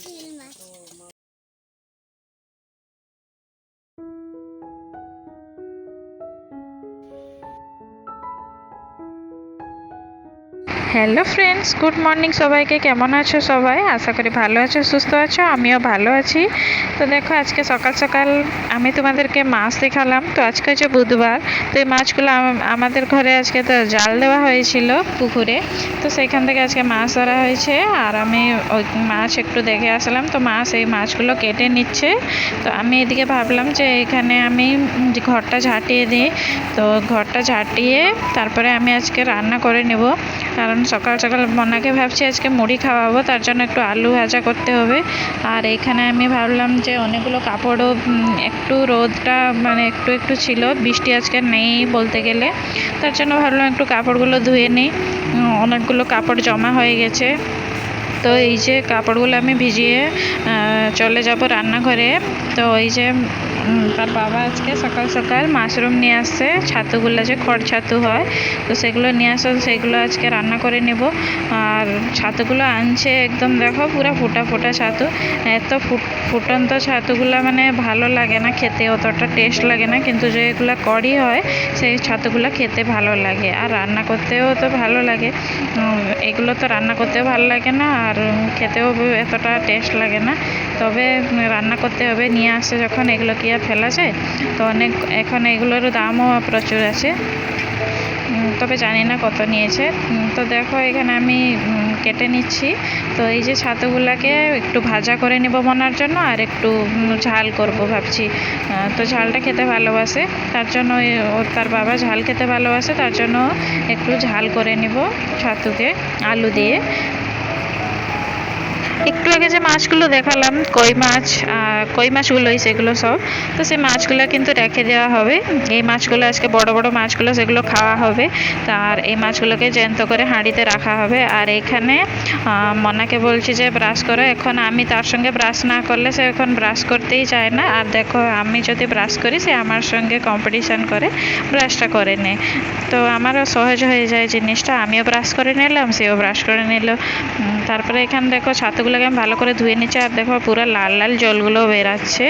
Chill hello friends, good morning সবাইকে। কেমন আছো সবাই? আশা করি ভালো আছো, সুস্থ আছো, আমিও ভালো আছি। তো দেখো, আজকে সকাল সকাল আমি তোমাদেরকে মাছ দেখালাম। তো আজকে হচ্ছে বুধবার। তো এই মাছগুলো আমাদের ঘরে আজকে তো জাল দেওয়া হয়েছিল পুকুরে। তো সেখান থেকে আজকে মাছ ধরা হয়েছে। আর আমি ওই মাছ একটু দেখে আসলাম। তো মাছ এই মাছগুলো কেটে নিচ্ছে। তো আমি এদিকে ভাবলাম যে এখানে আমি ঘরটা ঝাঁটিয়ে দিই। তো ঘরটা ঝাঁটিয়ে তারপরে আমি আজকে রান্না করে নেব। কারণ সকাল সকাল মনাকে ভাবছি আজকে মুড়ি খাওয়াবো, তার জন্য একটু আলু ভাজা করতে হবে। আর এখানে আমি ভাবলাম যে অনেকগুলো কাপড়ও একটু রোদটা মানে একটু একটু ছিল, বৃষ্টি আজকে নেই বলতে গেলে। তার জন্য ভাবলাম একটু কাপড়গুলো ধুয়ে নিই। অনেকগুলো কাপড় জমা হয়ে গেছে। তো এই যে কাপড়গুলো আমি ভিজিয়ে চলে যাব রান্নাঘরে। তো ওই যে তার বাবা আজকে সকাল সকাল মাশরুম নিয়ে আসছে। ছাতুগুলো যে খড় ছাতু হয়, তো সেগুলো নিয়ে আসো সেগুলো আজকে রান্না করে নেব। আর ছাতুগুলো আনছে একদম, দেখো, পুরো ফোটা ফোটা ছাতু। এত ফুট- ফুটন্ত ছাতুগুলো মানে ভালো লাগে না খেতে, অতটা টেস্ট লাগে না। কিন্তু যেগুলো কড়ি হয়, সেই ছাতুগুলো খেতে ভালো লাগে। আর রান্না করতেও তো ভালো লাগে। এগুলো তো রান্না করতেও ভালো লাগে না, আর উম, খেতেও এতটা টেস্ট লাগে না। তবে রান্না করতে হবে নিয়ে আসছে যখন এগুলো কি আর ফেলা যায়। তো অনেক এখন এগুলোর দামও প্রচুর আছে। তবে জানি না কত নিয়েছে। তো দেখো এখানে আমি কেটে নিচ্ছি। তো এই যে ছাতুগুলাকে একটু ভাজা করে নেব মনার জন্য আর একটু ঝাল করব ভাবছি। তো ঝালটা খেতে ভালোবাসে। তার জন্য তার বাবা ঝাল খেতে ভালোবাসে তার জন্য একটু ঝাল করে নেব ছাতুকে আলু দিয়ে। একটু আগে যে মাছগুলো দেখালাম, কই মাছ কই মাছগুলোই সেগুলো সব, তো সেই মাছগুলো কিন্তু রেখে দেওয়া হবে। এই মাছগুলো আজকে বড় বড় মাছগুলো সেগুলো খাওয়া হবে। আর এই মাছগুলোকে জ্যান্ত করে হাঁড়িতে রাখা হবে। আর এখানে মনাকে বলছি যে ব্রাশ করো। এখন আমি তার সঙ্গে ব্রাশ না করলে সে এখন ব্রাশ করতেই চায় না। আর দেখো, আমি যদি ব্রাশ করি, সে আমার সঙ্গে কম্পিটিশান করে, ব্রাশটা করে নেয় তো আমারও সহজ হয়ে যায় জিনিসটা। আমিও ব্রাশ করে নিলাম, সেও ব্রাশ করে নিল। তারপরে এখানে দেখো ছাতুগুলোকে আমি ভালো করে ধুয়ে নিচ্ছি, আর দেখো পুরো লাল লাল জলগুলো বেরাচ্ছে।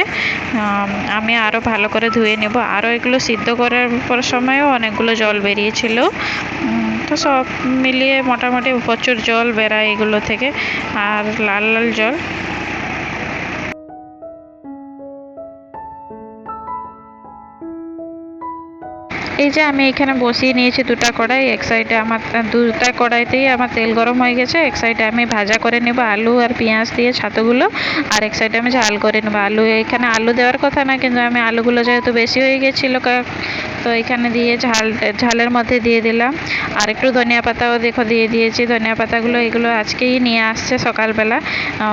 আমি আরও ভালো করে ধুয়ে নেব। আরও এগুলো সিদ্ধ করার পর সময়ও অনেকগুলো জল বেরিয়েছিল। তো সব মিলিয়ে মোটামুটি প্রচুর জল বেরায় এগুলো থেকে, আর লাল লাল জল। এই যে আমি এখানে বসিয়ে নিয়েছি দুটা কড়াই, এক সাইডে আমার দুটা কড়াইতেই আমার তেল গরম হয়ে গেছে, এক সাইডে আমি ভাজা করে নেব আলু আর পেঁয়াজ দিয়ে ছাতুগুলো, আর এক সাইডে আমি ঝাল করে নেব আলু। এখানে আলু দেওয়ার কথা না, কিন্তু আমি আলুগুলো যেহেতু বেশি হয়ে গেছিল তো এখানে দিয়ে ঝাল, ঝালের মধ্যে দিয়ে দিলাম। আর একটু ধনিয়া পাতাও দেখো, দিয়ে দিয়েছি। ধনিয়া পাতাগুলো এগুলো আজকেই নিয়ে আসছে সকালবেলা।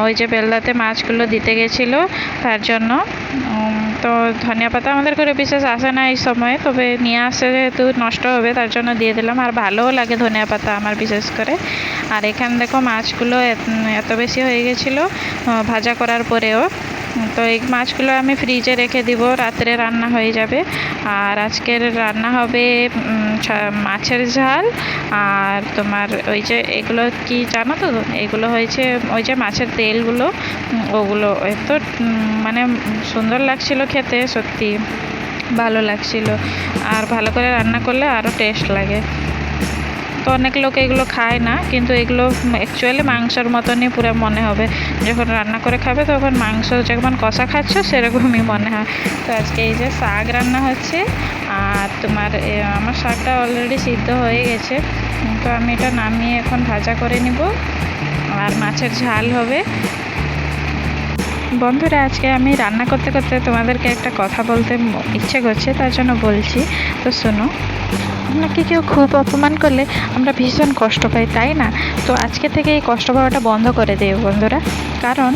ওই যে বেলদাতে মাছগুলো দিতে গেছিল, তার জন্য তো ধনিয়া পাতা আমাদের ঘরে বিশেষ আসে না এই সময়, তবে নিয়ে আসে যেহেতু নষ্ট হবে, তার জন্য দিয়ে দিলাম। আর ভালোও লাগে ধনিয়া পাতা আমার বিশেষ করে। আর এখানে দেখো মাছগুলো এত- বেশি হয়ে গেছিল ভাজা করার পরেও। তো এই মাছগুলো আমি ফ্রিজে রেখে দিব, রাত্রে রান্না হয়ে যাবে। আর আজকের রান্না হবে মাছের ঝাল। আর তোমার ওই যে এগুলো কি জানো তো? এগুলো হয়েছে, ওই যে মাছের তেলগুলো ওগুলো। এত মানে সুন্দর লাগছিল খেতে, সত্যি ভালো লাগছিল। আর ভালো করে রান্না করলে আরও টেস্ট লাগে। তো অনেক লোক এগুলো খায় না, কিন্তু এগুলো অ্যাকচুয়ালি মাংসর মতনই পুরো মনে হবে। যখন রান্না করে খাবে তখন মাংস যখন কষা খাচ্ছ, সেরকমই মনে হয়। তো আজকে এই যে শাক রান্না হচ্ছে, আর তোমার আমার শাকটা অলরেডি সিদ্ধ হয়ে গেছে। তো আমি এটা নামিয়ে এখন ভাজা করে নিব, আর মাছের ঝাল হবে। বন্ধুরা, আজকে আমি রান্না করতে করতে তোমাদেরকে একটা কথা বলতে ইচ্ছে করছে, তার জন্য বলছি। তো শোনো আপনাকে কেউ খুব অপমান করলে আমরা ভীষণ কষ্ট পাই, তাই না? তো আজকে থেকে এই কষ্ট পাওয়াটা বন্ধ করে দেব বন্ধুরা। কারণ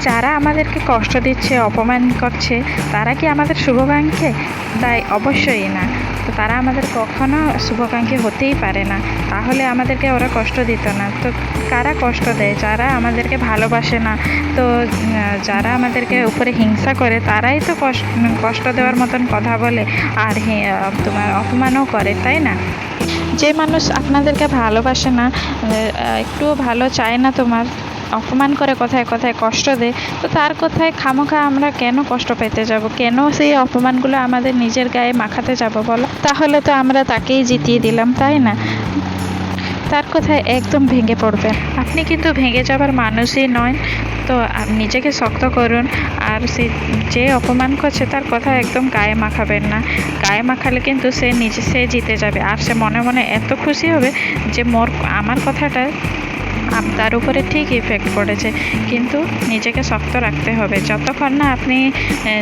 যারা আমাদেরকে কষ্ট দিচ্ছে, অপমান করছে, তারা কি আমাদের শুভাকাঙ্ক্ষী? তাই অবশ্যই না। তো তারা আমাদের কখনো শুভাকাঙ্ক্ষী হতেই পারে না। তাহলে আমাদেরকে ওরা কষ্ট দিত না। তো কারা কষ্ট দেয়? যারা আমাদেরকে ভালোবাসে না, তো যারা আমাদেরকে উপরে হিংসা করে, তারাই তো কষ্ট কষ্ট দেওয়ার মতন কথা বলে আর তোমার অপমানও করে, তাই না? যে মানুষ আপনাদেরকে ভালোবাসে না একটুও ভালো চায় না তোমার অপমান করে কথায় কথায় কষ্ট দেয়, তো তার কথায় খামোখা আমরা কেন কষ্ট পেতে যাব? কেন সেই অপমানগুলো আমাদের নিজের গায়ে মাখাতে যাব বলো? তাহলে তো আমরা তাকেই জিতিয়ে দিলাম, তাই না? তার কথায় একদম ভেঙে পড়বেন আপনি কিন্তু ভেঙে যাবার মানুষই নয়, তো নিজেকে শক্ত করুন। আর সে যে অপমান করছে, তার কথা একদম গায়ে মাখাবেন না। গায়ে মাখালে কিন্তু সে নিজে, সে জিতে যাবে। আর সে মনে মনে এত খুশি হবে যে মোর, আমার কথাটা তার উপরে ঠিক ইফেক্ট পড়েছে। কিন্তু নিজেকে শক্ত রাখতে হবে। যতক্ষণ না আপনি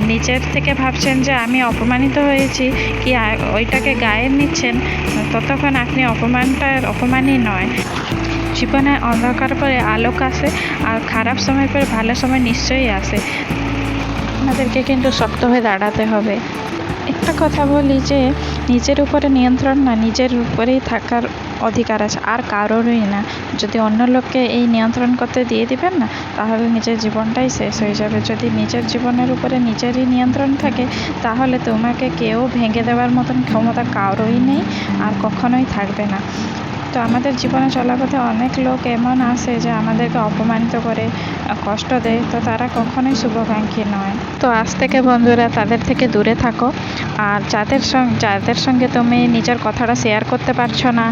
নিজের থেকে ভাবছেন যে আমি অপমানিত হয়েছি, কি ওইটাকে গায়ে নিচ্ছেন, ততক্ষণ আপনি অপমানটার অপমানই নয়। জীবনে অন্ধকার পরে আলোক আসে আর খারাপ সময় পরে ভালো সময় নিশ্চয়ই আসে। আপনাদেরকে কিন্তু শক্ত হয়ে দাঁড়াতে হবে। একটা কথা বলি যে নিজের উপরে নিয়ন্ত্রণ না, নিজের উপরেই থাকার অধিকার আছে। আর কারোরই না। যদি অন্য লোককে এই নিয়ন্ত্রণ করতে দিয়ে দিবেন না, তাহলে নিজের জীবনটাই শেষ হয়ে যাবে। যদি নিজের জীবনের উপরে নিজেরই নিয়ন্ত্রণ থাকে, তাহলে তোমাকে কেউ ভেঙে দেওয়ার মতন ক্ষমতা কারোই নেই আর কখনোই থাকবে না। তো আমাদের জীবনে চলার পথে অনেক লোক এমন আসে যে আমাদেরকে অপমানিত করে, কষ্ট দেয়। তো তারা কখনোই শুভাকাঙ্ক্ষী নয়। তো আজ থেকে বন্ধুরা তাদের থেকে দূরে থাকো। আর যাদের সঙ্গে যাদের সঙ্গে তুমি নিজের কথাটা শেয়ার করতে পারছ না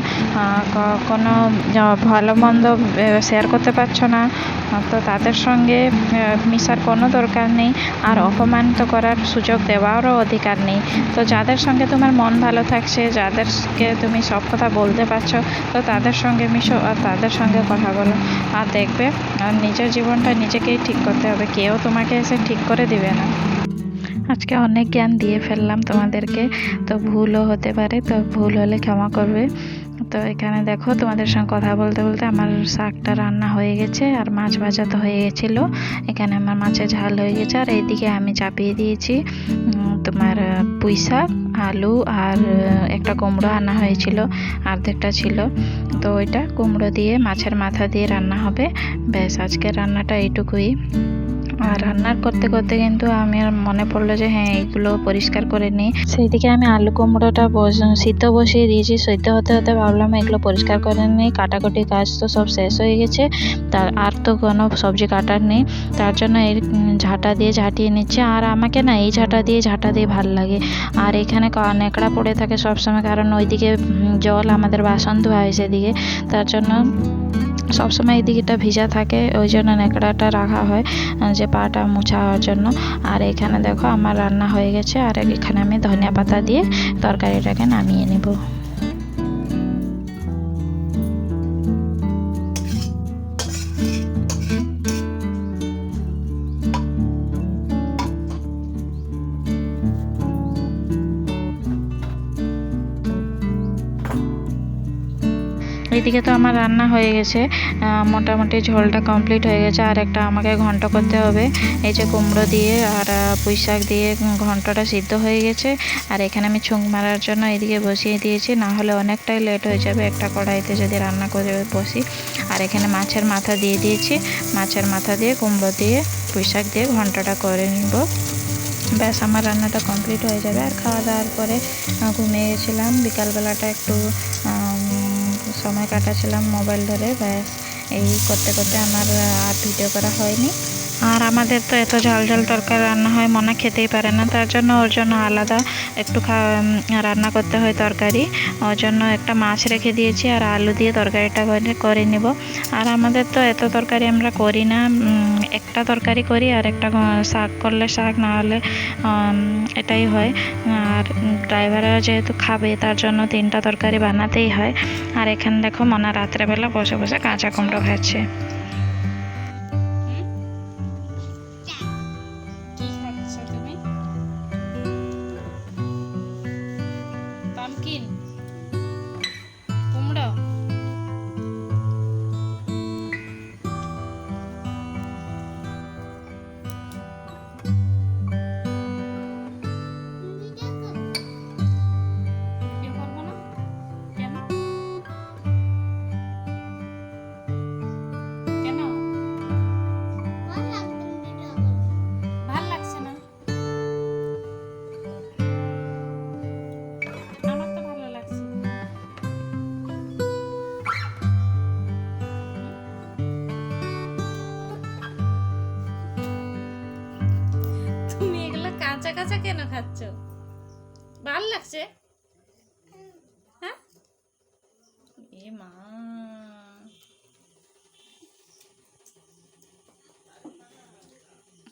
কোনো ভালো মন্দ শেয়ার করতে পারছ না তো তাদের সঙ্গে মিশার কোনো দরকার নেই, আর অপমানিত করার সুযোগ দেওয়ারও অধিকার নেই। তো যাদের সঙ্গে তোমার মন ভালো থাকছে, যাদেরকে তুমি সব কথা বলতে পারছ, তো তাদের সঙ্গে মিশো, আর তাদের সঙ্গে কথা বলো। আর দেখবে, আর নিজের জীবনটা নিজেকেই ঠিক করতে হবে, কেউ তোমাকে এসে ঠিক করে দিবে না। আজকে অনেক জ্ঞান দিয়ে ফেললাম তোমাদেরকে। তো ভুলও হতে পারে, তো ভুল হলে ক্ষমা করবে। তো এখানে দেখো, তোমাদের সঙ্গে কথা বলতে বলতে আমার শাকটা রান্না হয়ে গেছে, আর মাছ ভাজা তো হয়ে গেছিল। এখানে আমার মাছের ঝাল হয়ে গেছে, আর এইদিকে আমি চাপিয়ে দিয়েছি তোমার পুঁই শাক, আলু, আর একটা কুমড়ো আনা হয়েছিল অর্ধেকটা ছিল। তো ওইটা কুমড়ো দিয়ে, মাছের মাথা দিয়ে রান্না হবে। ব্যাস, আজকের রান্নাটা এইটুকুই। আর রান্না করতে করতে কিন্তু আমি আর মনে পড়ল যে হ্যাঁ এইগুলো পরিষ্কার করে নিই সেইদিকে আমি আলু কুমড়োটা বস- সিদ্ধ বসিয়ে দিয়েছি। সিদ্ধ হতে হতে ভাবলাম এগুলো পরিষ্কার করে নিই কাটাকুটি কাজ তো সব শেষ হয়ে গেছে। তার আর তো কোনো সবজি কাটার নেই। তার জন্য এই উম, ঝাঁটা দিয়ে ঝাঁটিয়ে নিচ্ছে। আর আমাকে না এই ঝাঁটা দিয়ে ঝাঁটা দিয়ে ভালো লাগে। আর এখানে নেকড়া পড়ে থাকে সবসময়। কারণ ওইদিকে জল আমাদের বাসন ধোয়া হয় সেদিকে। তার জন্য সবসময় এই দিকটা ভিজা থাকে, ওই জন্য ন্যাকড়াটা রাখা হয় যে পাটা মোছা হওয়ার জন্য। আর এখানে দেখো আমার রান্না হয়ে গেছে, আর এখানে আমি ধনিয়া পাতা দিয়ে তরকারিটাকে নামিয়ে নেব। এইদিকে তো আমার রান্না হয়ে গেছে। মোটামুটি ঝোলটা কমপ্লিট হয়ে গেছে। আর একটা আমাকে ঘন্ট করতে হবে। এই যে কুমড়ো দিয়ে আর পুঁই শাক দিয়ে ঘন্টটা সিদ্ধ হয়ে গেছে। আর এখানে আমি ছুঁক মারার জন্য এদিকে বসিয়ে দিয়েছি। না হলে অনেকটাই লেট হয়ে যাবে একটা কড়াইতে যদি রান্না করে বসি। আর এখানে মাছের মাথা দিয়ে দিয়েছি। মাছের মাথা দিয়ে কুমড়ো দিয়ে পুঁই শাক দিয়ে ঘন্টটা করে নিব। ব্যাস, আমার রান্নাটা কমপ্লিট হয়ে যাবে। আর খাওয়া দাওয়ার পরে ঘুমিয়ে গেছিলাম বিকালবেলাটা একটু সময় কাটাচ্ছিলাম মোবাইল ধরে, ব্যাস। এই করতে করতে আমার আর ভিডিও করা হয়নি। আর আমাদের তো এত ঝাল ঝাল তরকারি রান্না হয়, মনে খেতেই পারে না। তার জন্য ওর জন্য আলাদা একটু রান্না করতে হয় তরকারি। ওর জন্য একটা মাছ রেখে দিয়েছি আর আলু দিয়ে তরকারিটা করে করে নিব। আর আমাদের তো এত তরকারি আমরা করি না। একটা তরকারি করি আর একটা শাক করলে শাক, না হলে এটাই হয়। আর ড্রাইভাররা যেহেতু খাবে, তার জন্য তিনটা তরকারি বানাতেই হয়। আর এখানে দেখো মনা রাত্রেবেলা বসে বসে কাঁচা কুমড়ো খাচ্ছে। কাঁচা কেন খাচ্ছ? ভালো লাগছে? হ্যাঁ?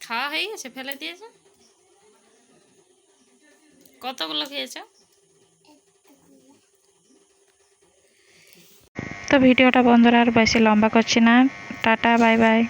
খাওয়া হয়ে গেছে? ফেলে দিয়েছে? কতগুলো খেয়েছো? তো ভিডিওটা বন্ধুরা আর বেশি লম্বা করছি না। Tata, bye bye.